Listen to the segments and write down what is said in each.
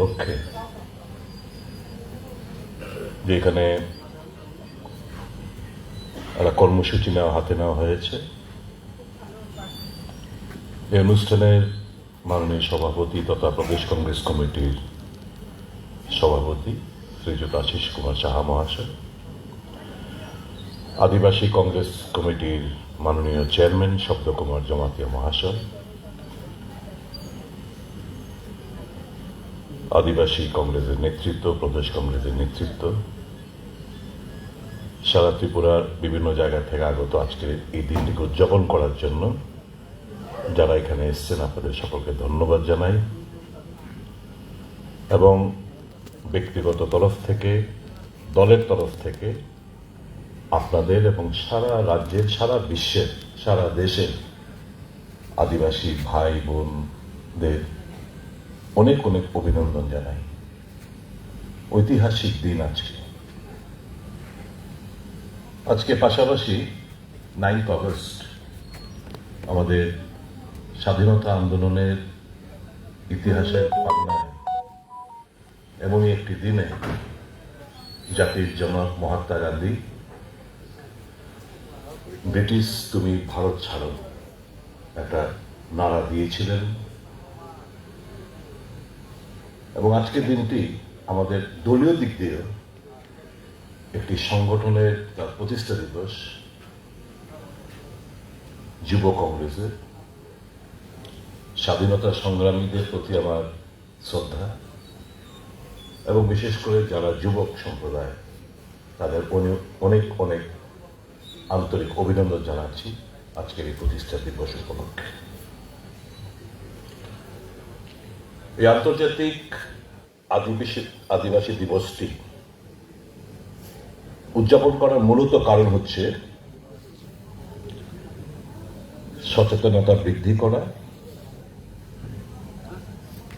লক্ষ্যে যে এখানে একটা কর্মসূচি নেওয়া, হাতে নেওয়া হয়েছে। এই অনুষ্ঠানের মাননীয় সভাপতি তথা প্রদেশ কংগ্রেস কমিটির সভাপতি শ্রীযুক্ত আশিস কুমার সাহা মহাশয়, আদিবাসী কংগ্রেস কমিটির মাননীয় চেয়ারম্যান শব্দকুমার জমাতিয়া মহাশয় আদিবাসী কংগ্রেসের নেতৃত্ব, প্রদেশ কংগ্রেসের নেতৃত্ব। সারা ত্রিপুরার বিভিন্ন জায়গা থেকে আগত আজকে এই দিনটিকে উদযাপন করার জন্য যারা এখানে এসছেন, আপনাদের সকলকে ধন্যবাদ জানাই। এবং ব্যক্তিগত তরফ থেকে, দলের তরফ থেকে আপনাদের এবং সারা রাজ্যের, সারা বিশ্বের, সারা দেশের আদিবাসী ভাই বোনদের অনেক অনেক অভিনন্দন জানাই। ঐতিহাসিক দিন আজকে। আজকে পাশাপাশি নাইন্থ অগস্ট আমাদের স্বাধীনতা আন্দোলনের ইতিহাসের পান্নায় এমনই একটি দিনে জাতির জনক মহাত্মা গান্ধী, ব্রিটিশ তুমি ভারত ছাড়ো, একটা নারা দিয়েছিলেন। এবং আজকের দিনটি আমাদের দলীয় দিক দিয়ে একটি সংগঠনের তার প্রতিষ্ঠা দিবস, যুব কংগ্রেসের স্বাধীনতা সংগ্রামীদের প্রতি আমার শ্রদ্ধা এবং বিশেষ করে যারা যুবক সম্প্রদায়, তাদের অনেক অনেক আন্তরিক অভিনন্দন জানাচ্ছি আজকের এই প্রতিষ্ঠা দিবস উপলক্ষে। এই আন্তর্জাতিক আদিবাসী আদিবাসী দিবসটি উদযাপন করার মূলত কারণ হচ্ছে সচেতনতা বৃদ্ধি করা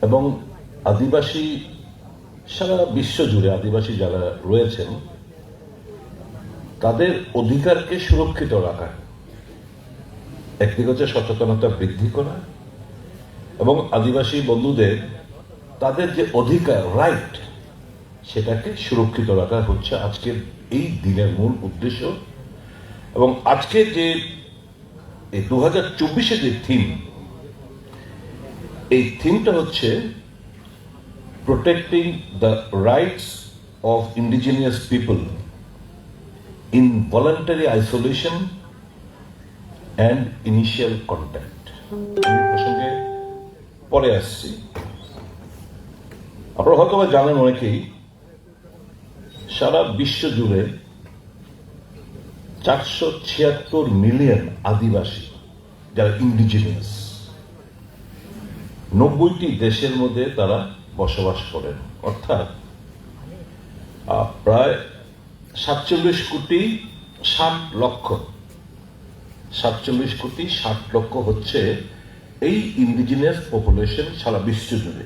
এবং আদিবাসী সারা বিশ্ব জুড়ে আদিবাসী যারা রয়েছেন, তাদের অধিকারকে সুরক্ষিত রাখা। একদিকে হচ্ছে সচেতনতা বৃদ্ধি করা এবং আদিবাসী বন্ধুদের তাদের যে অধিকার রাইট সেটাকে সুরক্ষিত রাখা হচ্ছে আজকের এই দিনের মূল উদ্দেশ্য। এবং আজকে যে এই দু হাজার চব্বিশে যে থিম এই থিমটা হচ্ছে protecting the rights of indigenous people in voluntary isolation and initial contact প্রসঙ্গে পরে আসছি। আপনারা হয়তো জানেন অনেকেই, সারা বিশ্ব জুড়ে চারশো ছিয়াত্তর মিলিয়ন আদিবাসী যারা ইন্ডিজিনিয়াস নব্বইটি দেশের মধ্যে তারা বসবাস করেন। অর্থাৎ প্রায় সাতচল্লিশ কোটি ষাট লক্ষ, সাতচল্লিশ কোটি ষাট লক্ষ হচ্ছে এই ইন্ডিজিনিয়াস পপুলেশন সারা বিশ্ব জুড়ে।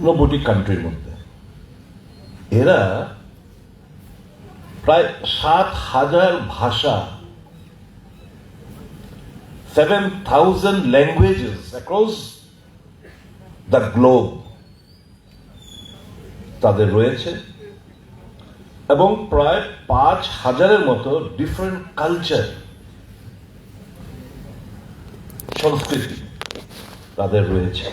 নব্বইটি কান্ট্রির মধ্যে। এরা প্রায় সাত হাজার ভাষা seven thousand languages across the globe তাদের রয়েছে এবং প্রায় পাঁচ হাজারের মতো ডিফারেন্ট কালচার সংস্কৃতি তাদের রয়েছে।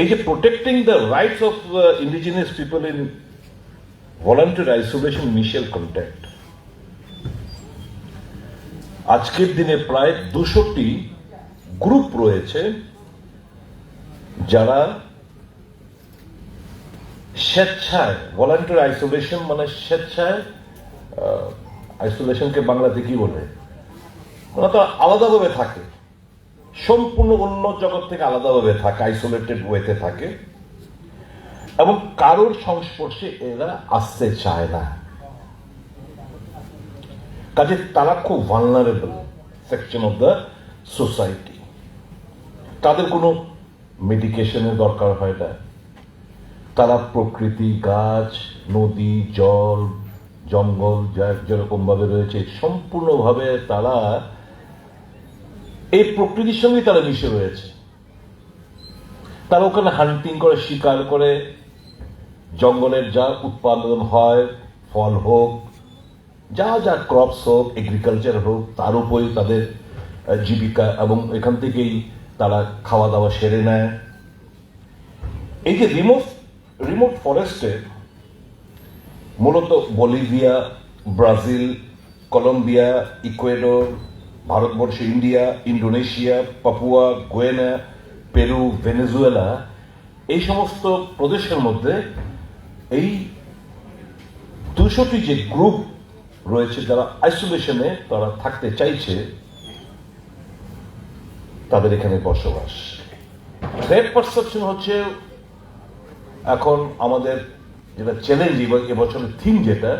এই যে protecting the rights of indigenous people in voluntary isolation initial contact আজকের দিনে প্রায় দুশোটি গ্রুপ রয়েছে যারা স্বেচ্ছায় ভলান্টারি আইসোলেশন মানে স্বেচ্ছায় আইসোলেশনকে বাংলাতে কি বলে? ওরা তো আলাদাভাবে থাকে। সম্পূর্ণ অন্য জগৎ থেকে আলাদাভাবে থাকে আইসোলেটেড ওয়েতে থাকে। এবং কারোর সংস্পর্শে এরা আসতে চায় না। কাজে তারা খুব vulnerable section of the society তাদের কোনো মেডিকেশনের দরকার হয় না। তারা প্রকৃতি, গাছ, নদী, জল, জঙ্গল, যা যেরকমভাবে রয়েছে, সম্পূর্ণভাবে তারা এই প্রকৃতির সঙ্গে তারা মিশে রয়েছে। তারা ওখানে হান্টিং করে, শিকার করে, জঙ্গলের যা উৎপাদন হয়, ফল হোক, যা যা ক্রপস হোক এগ্রিকালচার হোক, তার উপরেই তাদের জীবিকা এবং এখান থেকেই তারা খাওয়া দাওয়া সেরে নেয়। এই যে রিমোট রিমোট ফরেস্টে মূলত Bolivia, Brazil, Colombia, Ecuador Bharatvarsha India, Indonesia, Papua, Guyana, Peru, Venezuela, এই সমস্ত প্রদেশের মধ্যে এই দুশোটি যে গ্রুপ রয়েছে যারা আইসোলেশনে তারা থাকতে চাইছে, তাদের এখানে বসবাস। থ্রেড পারসেপশন হচ্ছে এখন আমাদের যেটা চ্যালেঞ্জ এবছরের থিম যেটা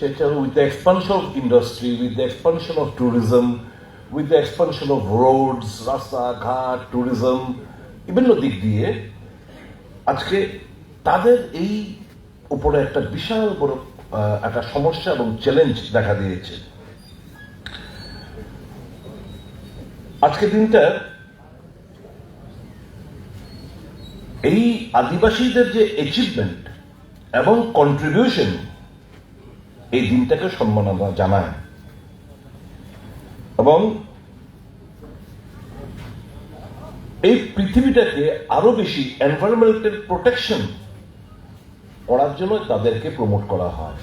সেটা with the expansion of industry with the expansion of tourism with the expansion of roads রাস্তাঘাট ট্যুরিজম বিভিন্ন দিক দিয়ে, আজকে তাদের এই উপরে একটা বিশাল বড় একটা সমস্যা এবং চ্যালেঞ্জ দেখা দিয়েছে। আজকে দিনটা এই আদিবাসীদের যে অ্যাচিভমেন্ট এবং কন্ট্রিবিউশন এই দিনটাকে সম্মাননা জানায় এবং এই পৃথিবীটাকে আরও বেশি এনভায়রনমেন্টাল প্রোটেকশন করার জন্য তাদেরকে প্রমোট করা হয়।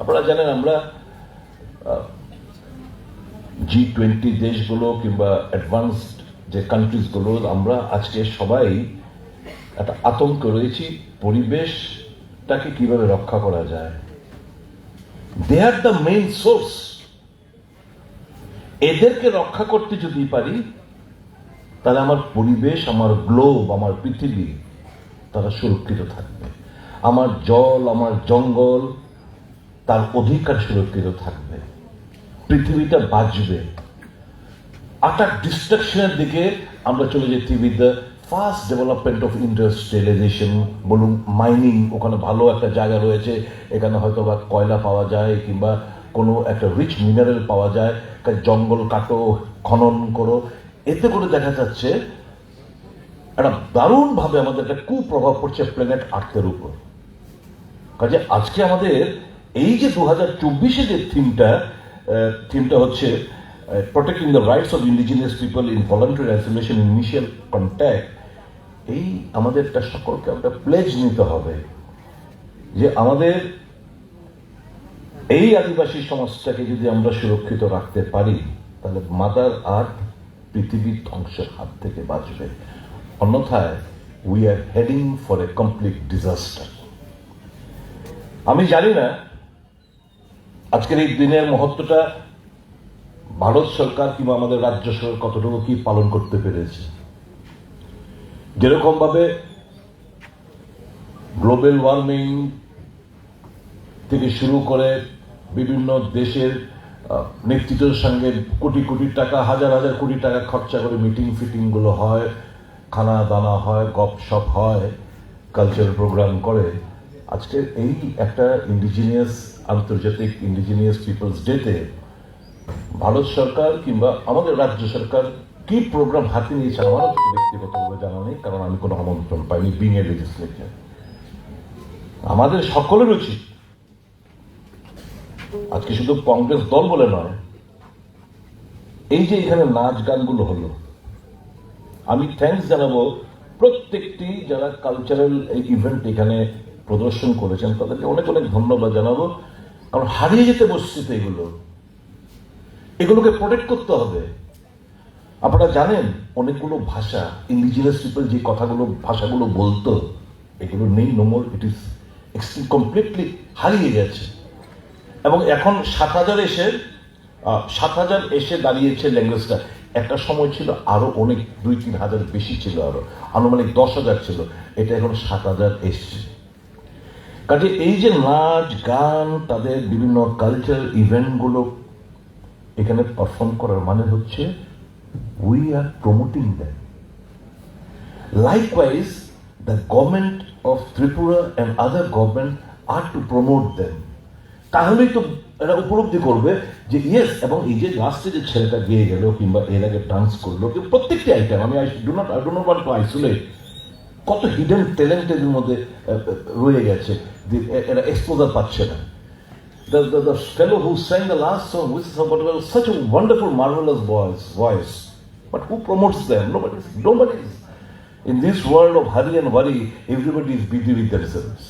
আপনারা জানেন আমরা জি টোয়েন্টি দেশগুলো কিংবা অ্যাডভান্সড যে কান্ট্রিজগুলো আমরা আজকে সবাই একটা আতঙ্ক রয়েছি, পরিবেশটাকে কীভাবে রক্ষা করা যায়। They are the main source এদেরকে রক্ষা করতে যদি পারি, তাহলে আমার পরিবেশ, আমার গ্লোব আমার পৃথিবী, তারা সুরক্ষিত থাকবে। আমার জল, আমার জঙ্গল, তার অধিকার সুরক্ষিত থাকবে। পৃথিবীটা বাঁচবে। আটাক ডিস্ট্রাকশনের দিকে আমরা চলে যেতে with fast development of industrialisation বলুন মাইনিং ওখানে ভালো একটা জায়গা রয়েছে, এখানে হয়তো বা কয়লা পাওয়া যায়, কিংবা কোনো একটা রিচ মিনারেল পাওয়া যায় জঙ্গল কাটো, খনন করো, এতে করে দেখা যাচ্ছে একটা দারুণভাবে আমাদের একটা কুপ্রভাব পড়ছে প্ল্যানেট আর্থের উপর। কাজে আজকে আমাদের এই যে দু হাজার চব্বিশে যে থিমটা থিমটা হচ্ছে protecting the rights of indigenous people in voluntary isolation initial contact এই আমাদের একটা সকলকে একটা প্লেজ নিতে হবে যে আমাদের এই আদিবাসী সমাজটাকে যদি আমরা সুরক্ষিত রাখতে পারি, তাহলে মাদার আর্থ পৃথিবীর ধ্বংসের হাত থেকে বাঁচবে। অন্যথায় we are heading for a complete disaster আমি জানি না, আজকের এই দিনের মহত্বটা ভারত সরকার কিংবা আমাদের রাজ্য সরকার কতটুকু কি পালন করতে পেরেছে। যেরকম ভাবে গ্লোবাল ওয়ার্মিং থেকে শুরু করে বিভিন্ন দেশের নেতৃত্বের সঙ্গে কোটি কোটি টাকা, হাজার হাজার কোটি টাকা খরচা করে মিটিং ফিটিংগুলো হয়, খানা দানা হয় গপ সপ হয় কালচারাল প্রোগ্রাম করে। আজকে এই একটা ইন্ডিজিনিয়াস আন্তর্জাতিক ইন্ডিজিনিয়াস পিপলস ডেতে ভারত সরকার কিংবা আমাদের রাজ্য সরকার কি প্রোগ্রাম হাতে নিয়েছে আমারও ব্যক্তিগতভাবে জানা নেই, কারণ আমি কোনো আমন্ত্রণ পাইনি বিং এ। আমাদের সকলের উচিত, আজকে শুধু কংগ্রেস দল বলে নয়, এই যে এখানে নাচ গানগুলো হলো, আমি থ্যাঙ্কস জানাব প্রত্যেকটি যারা কালচারাল এই ইভেন্ট এখানে প্রদর্শন করেছেন, তাদেরকে অনেক অনেক ধন্যবাদ জানাব। কারণ হারিয়ে যেতে বসছে এগুলো। এগুলোকে প্রোটেক্ট করতে হবে। আপনারা জানেন অনেকগুলো ভাষা ইন্ডিজিনাস পিপল যে কথাগুলো, ভাষাগুলো বলতো, এগুলো নেই নোমর ইট ইস কমপ্লিটলি হারিয়ে গেছে। এবং এখন সাত হাজার এসে সাত হাজার এসে দাঁড়িয়েছে ল্যাঙ্গুয়েজটা। একটা সময় ছিল আরও অনেক, দুই তিন হাজার বেশি ছিল আরও, আনুমানিক দশ হাজার ছিল, এটা এখন সাত হাজার এসছে। কাজে এই যে নাচ, গান, তাদের বিভিন্ন কালচারাল ইভেন্টগুলো এখানে পারফর্ম করার মানে হচ্ছে we are promoting them Likewise, the government of Tripura and other government are to promote them. তাহলেই তো এরা উপলব্ধি করবে যে ইয়েস এবং এই যে লাস্টে যে ছেলেটা গিয়ে গেল কিংবা এর আগে ডান্স করল কিন্তু প্রত্যেকটি আইটেম আমি do not I do not want to isolate কত হিডেন ট্যালেন্ট এদের মধ্যে রয়ে গেছে এরা এক্সপোজার পাচ্ছে না the, the, the fellow who sang the last song, which is about such a wonderful, marvelous voice, voice. But who promotes them? Nobody. Nobody. In this world of hurry and worry, everybody is busy with themselves.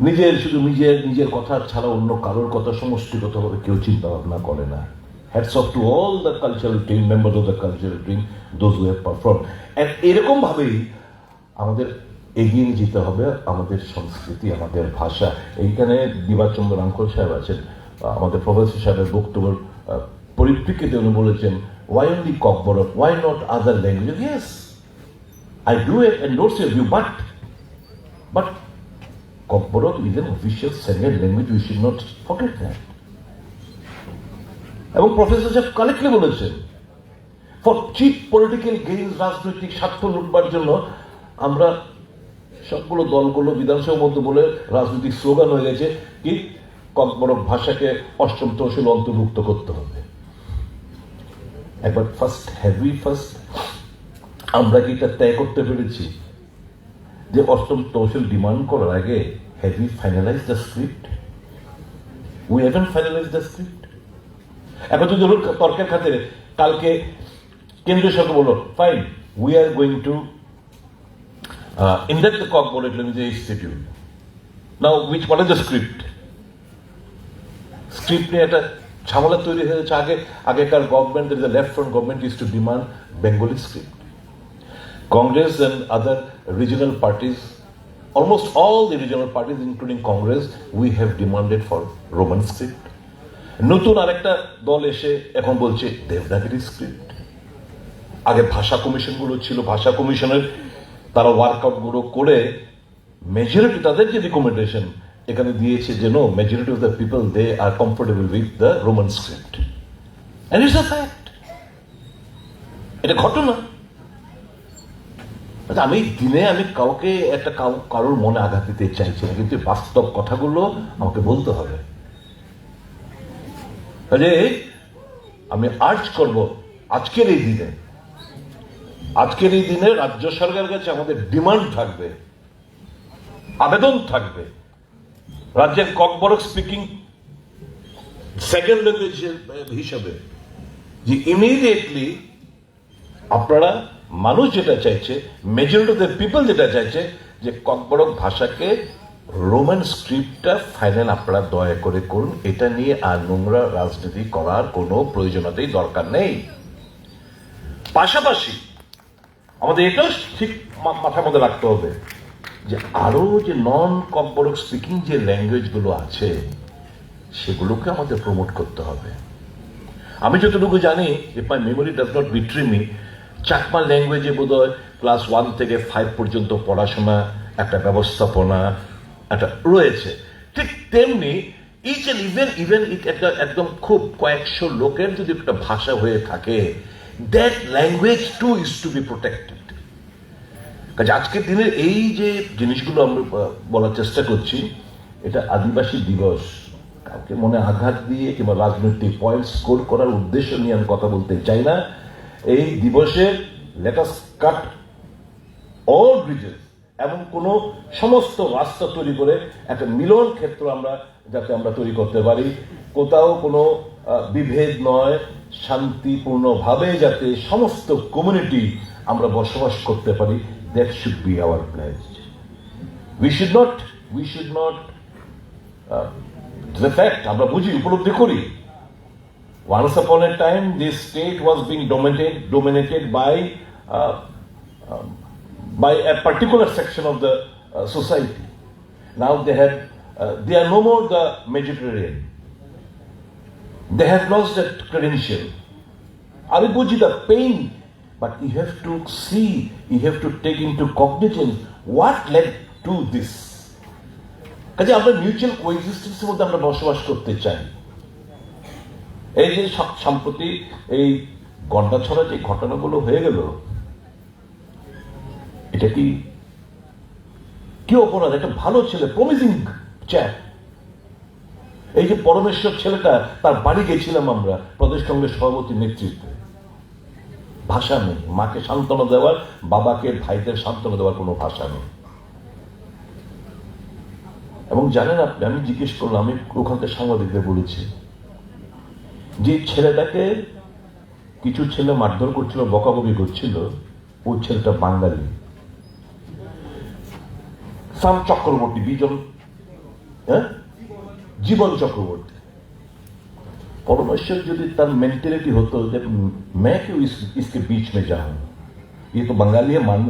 নিজের শুধু নিজের নিজের কথা ছাড়া অন্য কারোর কথা সমষ্টিগতভাবে কেউ চিন্তা ভাবনা করে না hats off to all the cultural team members of the cultural team those who have perform এরকম ভাবেই আমাদের এগিয়ে যেতে হবে আমাদের সংস্কৃতি আমাদের ভাষা এইখানে দিবাচন্দ্র আঙ্কল সাহেব আছেন আমাদের প্রফেসর সাহেবের বক্তব্যের পরিপ্রেক্ষিতে উনি বলেছেন why only Kokborok why not other language yes I do endorse your view but but Kokborok is an official second language we should not forget that এবং প্রফেসর সাহেব কারেক্টলি বলেছেন ফর চিপ পলিটিক্যাল গেইনস রাজনৈতিক স্বার্থ লুটবার জন্য আমরা সবগুলো দলগুলো বিধানসভার মধ্যে বলে রাজনৈতিক স্লোগান হয়ে গেছে কি, ককবরক ভাষাকে অষ্টম তহসিল অন্তর্ভুক্ত করতে হবে। একবার ফার্স্ট হ্যাভি ফার্স্ট আমরা কি এটা ত্যাগ করতে পেরেছি? যে অষ্টম তহসিল ডিমান্ড করার আগে have finalise the script we haven't finalise the script এখন যদি ধরুন তর্কের খাতিরে, কালকে কেন্দ্রীয় সরকার বলল fine we are going to induct the is institute now which what the script script নিয়ে একটা ঝামেলা তৈরি হয়েছে আগে আগেকার government the left front government is to demand Bengali script Congress and other regional parties, almost all the regional parties, including Congress we have demanded for Roman script. নতুন আরেকটা দল এসে এখন বলছে দেবনাগরী স্ক্রিপ্ট আগে ভাষা কমিশনগুলো ছিল ভাষা কমিশনের তারা ওয়ার্কআউটগুলো করে মেজরিটি তাদের যে রিকমেন্ডেশন এখানে দিয়েছে যে no majority of the people they are comfortable with the Roman script and it's a fact এটা ঘটনা। আচ্ছা, আমি দিনে আমি কাউকে একটা কারোর মনে আঘাত দিতে চাইছি না কিন্তু বাস্তব কথাগুলো আমাকে বলতে হবে। কাজে আমি আর্জ করব আজকের এই দিনে। আজকের এই দিনে রাজ্য সরকারের কাছে আমাদের ডিমান্ড থাকবে আবেদন থাকবে। রাজ্যের ককবরক স্পিকিং সেকেন্ড ল্যাঙ্গুয়েজ হিসেবে, যে ইমিডিয়েটলি আপনারা মানুষ যেটা চাইছে মেজরিটি অফ দ্য পিপল যেটা চাইছে, যে ককবরক ভাষাকে রোমান স্ক্রিপ্টটা ফাইনাল আপনারা দয়া করে করুন, এটা নিয়ে আর নোংরা রাজনীতি করার কোনো প্রয়োজনীয়তাই দরকার নেই। পাশাপাশি আমাদের এটাও ঠিক মাথার মধ্যে রাখতে হবে। যে আরও যে নন ককবরক স্পিকিং যে ল্যাঙ্গুয়েজগুলো আছে, সেগুলোকে আমাদের প্রমোট করতে হবে। আমি যতটুকু জানি if my memory does not betray me Chakma ল্যাঙ্গুয়েজে বোধ হয় ক্লাস ওয়ান থেকে ফাইভ পর্যন্ত পড়াশোনা, একটা ব্যবস্থাপনা, একটা রয়েছে। ঠিক তেমনি each and even even it একটা, একদম খুব কয়েকশো লোকের যদি একটা ভাষা হয়ে থাকে that language too is to be protected কাজে আজকের দিনের এই যে জিনিসগুলো আমরা বলার চেষ্টা করছি, এটা আদিবাসী দিবস। কাউকে মনে আঘাত দিয়ে কিংবা রাজনৈতিক পয়েন্ট স্কোর করার উদ্দেশ্য নিয়ে আমি কথা বলতে চাই না। এই দিবসের লেটাস কাট অল ব্রিজেস এমন কোন সমস্ত রাস্তা তৈরি করে একটা মিলন ক্ষেত্র আমরা, যাতে আমরা তৈরি করতে পারি। কোথাও কোনো বিভেদ নয়, শান্তিপূর্ণভাবে যাতে সমস্ত কমিউনিটি আমরা বসবাস করতে পারি। That should be our place we should not we should not the fact আমরা বুঝি উপলব্ধি করি Once upon a time, this state was being dominated, dominated by, uh, um, by a particular section of the uh, society. Now they have, uh, they are no more the Mediterranean. They have lost that credential. I will put you the pain, but you have to see, you have to take into cognizance what led to this. কাজে আমরা mutual কোএক্সিস্টেন্সের মধ্যে আমরা বসবাস করতে চাই। এই যে সা- সম্প্রতি এই গন্ডাছড়া যে ঘটনাগুলো হয়ে গেল এটা কি কি অপরাধ? একটা ভালো ছেলে প্রমিজিং চ্যাপ এই যে পরমেশ্বর ছেলেটা তার বাড়ি গেছিলাম আমরা প্রদেশ কংগ্রেস সভাপতির নেতৃত্বে। ভাষা নেই। মাকে সান্ত্বনা দেওয়ার, বাবাকে ভাইদের সান্ত্বনা দেওয়ার কোনো ভাষা নেই। এবং জানেন আপনি, আমি জিজ্ঞেস করলাম, আমি ওখানকার সাংবাদিকদের বলেছি যে ছেলেটাকে কিছু ছেলে মারধর করছিল, বকাবকি করছিল ওই ছেলেটা বাঙালি। সাম চক্রবর্তী, বিজন হ্যাঁ? জীবন চক্রবর্তী। परमेश्वर যদি তার मेंटेलिटी হতো যে मैं क्यों इस, इसके बीच में जाऊं ये तो बंगाली है मान,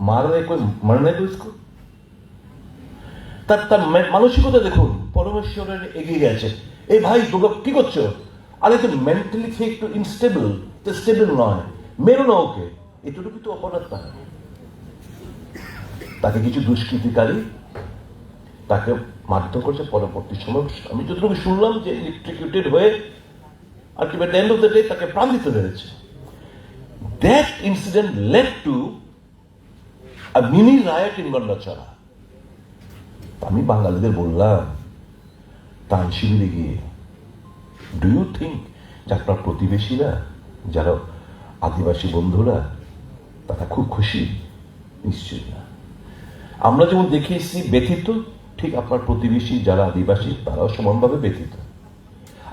मार रहे कोई मरने दो इसको তার তার মে- মানসিকতা দেখুন পরমেশ্বরের এগিয়ে গেছে এই ভাই তোমরা কি করছো আরে তো মেন্টালি সে একটু ইনস্টেবল তো স্টেবল নয় মেরো না ওকে এটুকু তো অপরাধ তার তাকে কিছু দুষ্কৃতিকারী তাকে মারধর করছে, পরবর্তী সময় আমি যতটুকু শুনলাম যে ইলেকট্রিকিউটেড হয়ে ultimate end of the day তাকে প্রাণ দিতে পেরেছে that incident led to mini riot in Gandacherra আমি বাঙালিদের বললাম তান শিবিরে গিয়ে ডু ইউ থিঙ্ক যে আপনার প্রতিবেশীরা যারা আদিবাসী বন্ধুরা, তারা খুব খুশি? নিশ্চয়ই না। আমরা যেমন দেখে এসেছি ব্যথিত ঠিক আপনার প্রতিবেশী যারা আদিবাসী, তারাও সমানভাবে ব্যথিত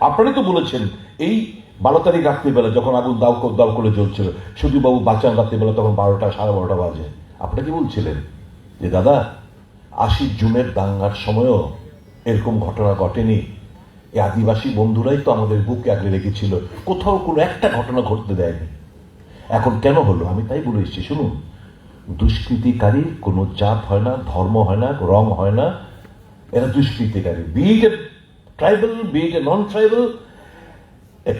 আপনারাই তো বলেছেন, এই বারো তারিখ রাত্রিবেলা যখন আগুন দাও দাও করে জ্বলছিল সুদীপবাবু বাঁচান রাত্রিবেলা তখন বারোটা, সাড়ে বারোটা বাজে। আপনাকে বলছিলেন? যে দাদা আশি জুনের দাঙ্গার সময়ও এরকম ঘটনা ঘটেনি। এই আদিবাসী বন্ধুরাই তো আমাদের বুকে আগলে রেখেছিল। কোথাও কোনো একটা ঘটনা ঘটতে দেয়নি। এখন কেন হলো? আমি তাই বলে এসেছি, শুনুন। দুষ্কৃতিকারীর কোনো জাত হয় না, ধর্ম হয় না, রং হয় না এরা দুষ্কৃতিকারী। Be it a tribal be it a non tribal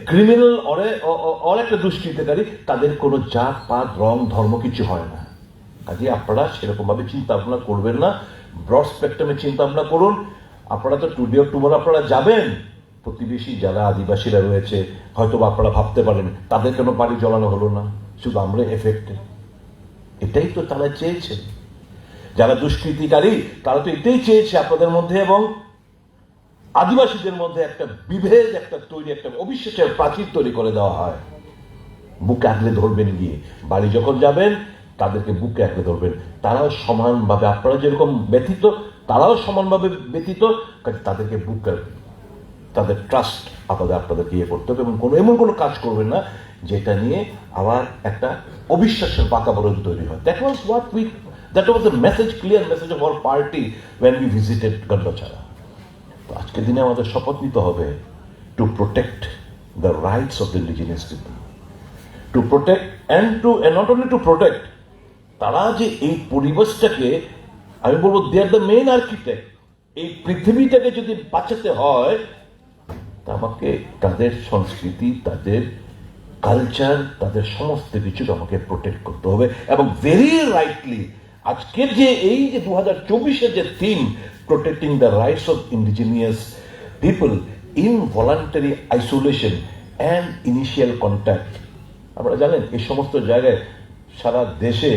criminal or একটা দুষ্কৃতিকারী, তাদের কোনো জাত, পাত, রং, ধর্ম কিছু হয় না। কাজে আপনারা সেরকম ভাবে চিন্তা ভাবনা করবেন না। ব্রড স্পেকট্রামে চিন্তা ভাবনা করুন। আপনারা তো টুডে টুমোর আপনারা যাবেন। প্রতিবেশী যারা আদিবাসীরা রয়েছে হয়তো আপনারা ভাবতে পারেন, তাদের কেন বাড়ি জ্বলানো হলো না? শুধু আমরা এফেক্টে এটাই তো তারা চেয়েছে। যারা দুষ্কৃতিকারী, তারা তো এটাই চেয়েছে আপনাদের মধ্যে এবং আদিবাসীদের মধ্যে একটা বিভেদ, একটা তৈরি, একটা অবিশ্বাসের প্রাচীর তৈরি করে দেওয়া হয়। বুকে আগলে ধরবেন গিয়ে। বাড়ি যখন যাবেন, তাদেরকে বুকে আগলে ধরবেন। তারাও সমানভাবে, আপনারা যেরকম ব্যথিত তারাও সমানভাবে ব্যথিত তাদেরকে বুকে তাদের ট্রাস্ট আপনাদের, আপনাদেরকে ইয়ে করতে হবে এবং কোনো, এমন কোনো কাজ করবেন না, যেটা নিয়ে আবার একটা অবিশ্বাসের বাতাবরণ তৈরি হয়। That was what we that was the message clear message of our party when we visited Gandacherra তো আজকের দিনে আমাদের শপথ নিতে হবে to protect the rights of the indigenous people to protect and to not only to protect তারা যে এই পরিবেশটাকে, আমি বলব they are the main architect এই পৃথিবীটাকে যদি বাঁচাতে হয়, তা আমাকে তাদের সংস্কৃতি, তাদের কালচার তাদের সমস্ত কিছু আমাকে প্রোটেক্ট করতে হবে এবং ভেরি রাইটলি আজকের যে এই যে দু হাজার চব্বিশের যে theme protecting the rights of indigenous people in voluntary isolation and initial contact আপনারা জানেন, এই সমস্ত জায়গায় সারা দেশে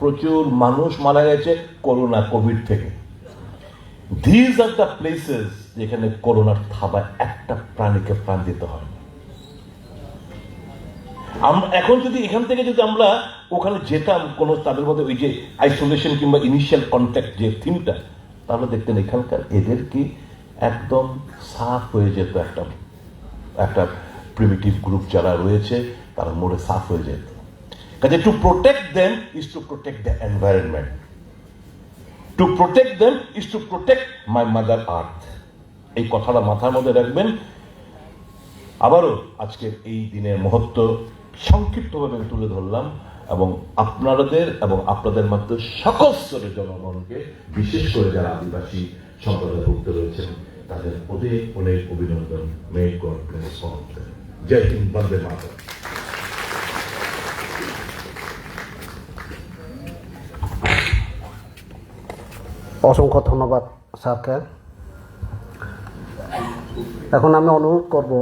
প্রচুর মানুষ মারা গেছে করোনা কোভিড থেকে। দিজ আর দ্য প্লেসেস যেখানে করোনার থাবা একটা প্রাণীকে প্রাণ দিতে হয়। এখন যদি এখান থেকে যদি আমরা ওখানে যেতাম কোনো তাদের মধ্যে ওই যে আইসোলেশন কিংবা ইনিশিয়াল কন্ট্যাক্ট যে থিমটা তাহলে দেখতেন এখানকার এদেরকে একদম সাফ হয়ে যেত একটা একটা প্রিমিটিভ গ্রুপ যারা রয়েছে, তারা মোড়ে সাফ হয়ে যেত। কাজে to protect them is to protect the environment to protect them is to protect my mother earth এই কথাটা মাথার মধ্যে রাখবেন। আবারও আজকের এই দিনের মহত্ব সংক্ষিপ্তভাবে তুলে ধরলাম এবং আপনাদের এবং আপনাদের মাত্র সকল স্তরের জনগণকে, বিশেষ করে যারা আদিবাসী সম্প্রদায়ভুক্ত রয়েছেন, তাদের অনেক অনেক অভিনন্দন। মে গড ব্লেস অল জয় হিন্দ, বন্দে মাতা অসংখ্য ধন্যবাদ, স্যারকে। এখন আমি অনুরোধ করব